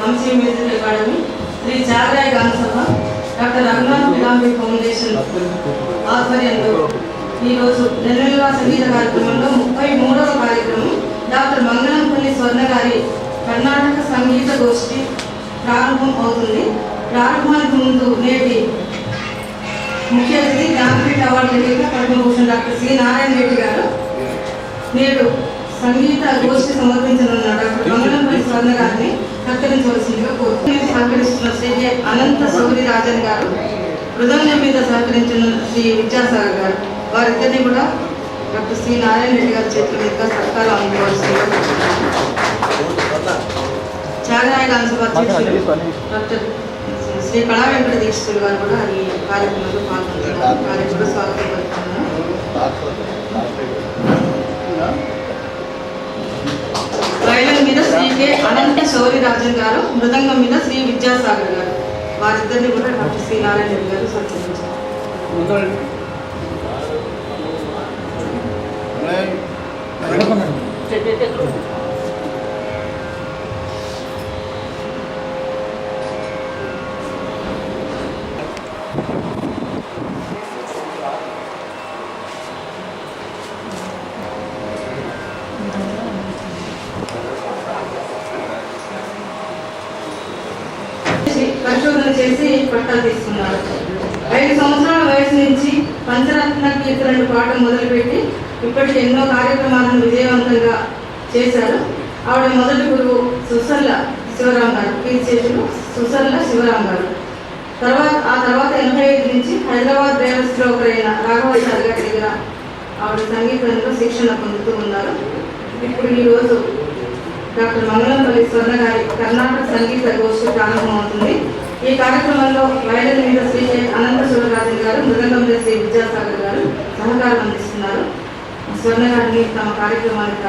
Vamsi music academy Sri Thyagaraya Gana Sabha doctor Raghunath పిలాంబి foundation ఆధ్వర్యంలో ఈరోజు నెల్లూరుగా సంగీత కార్యక్రమంలో ముప్పై మూడవ కార్యక్రమం డాక్టర్ మంగళంపల్లి స్వర్ణ గారి కర్ణాటక సంగీత గోష్ఠి ప్రారంభం అవుతుంది ప్రారంభానికి ముందు నేటి ముఖ్య అతిథి జ్ఞానపీఠ అవార్డు గ్రహీత పద్మభూషణ్ డాక్టర్ సి నారాయణ రెడ్డి గారు నేడు సంగీత గోష్ఠి సమర్పించనున్న డాక్టర్ మంగళంపల్లి స్వర్ణ గారిని సత్కరించవలసిందిగా కోరుతున్నాను. సహకరిస్తున్న శ్రీ అనంత సౌరి రాజన్ గారు మృదంగం మీద సహకరించిన శ్రీ విద్యాసాగర్ గారు వారిద్దరిని కూడా డాక్టర్ శ్రీ నారాయణ రెడ్డి గారి చేతుల మీదుగా సత్కారం అందుకోవాల్సిందిగా కోరుతున్నాను. త్యాగరాయ డాక్టర్ శ్రీ కళా వెంకట దీక్షితులు గారు కూడా ఈ కార్యక్రమంలో పాల్గొంటున్నారు. వారికి కూడా స్వాగతం పలుకుతున్నాను వైలన్ మీద శ్రీ కె అనంత శౌరి రాజన్ గారు మృదంగం మీద శ్రీ విద్యాసాగర్ గారు. వారిద్దరిని కూడా డాక్టర్ శ్రీ నారాయణ గారు సత్కరించారు చేసి చేసి పట్టాలు తీసుకున్నారు. ఐదు సంవత్సరాల వయసు నుంచి పంచరత్న కీర్తనలు పాఠం మొదలుపెట్టి ఇప్పటికి ఎన్నో కార్యక్రమాలను విజయవంతంగా చేశారు. ఆవిడ మొదటి గురువు సుసల్ల శివరాం గారు కీర్తిశేషులు సుసల్ల శివరాం గారు. తర్వాత ఆ తర్వాత ఎనభై ఐదు నుంచి హైదరాబాద్ దేవస్థలో ఒకరైన రాఘవాచారి గారి దగ్గర ఆవిడ సంగీతంలో శిక్షణ పొందుతూ ఉన్నారు. ఇప్పుడు ఈరోజు డాక్టర్ మంగళంపల్లి స్వర్ణ గారి కర్ణాటక సంగీత గోష్ఠి ప్రారంభమవుతుంది. ఈ కార్యక్రమంలో వైలన్ మీద శ్రీ అనంత శివరాజన్ గారు మృదంగం మీద శ్రీ విద్యాసాగర్ గారు సహకారం అందిస్తున్నారు. స్వర్ణగారిని తమ కార్యక్రమానికి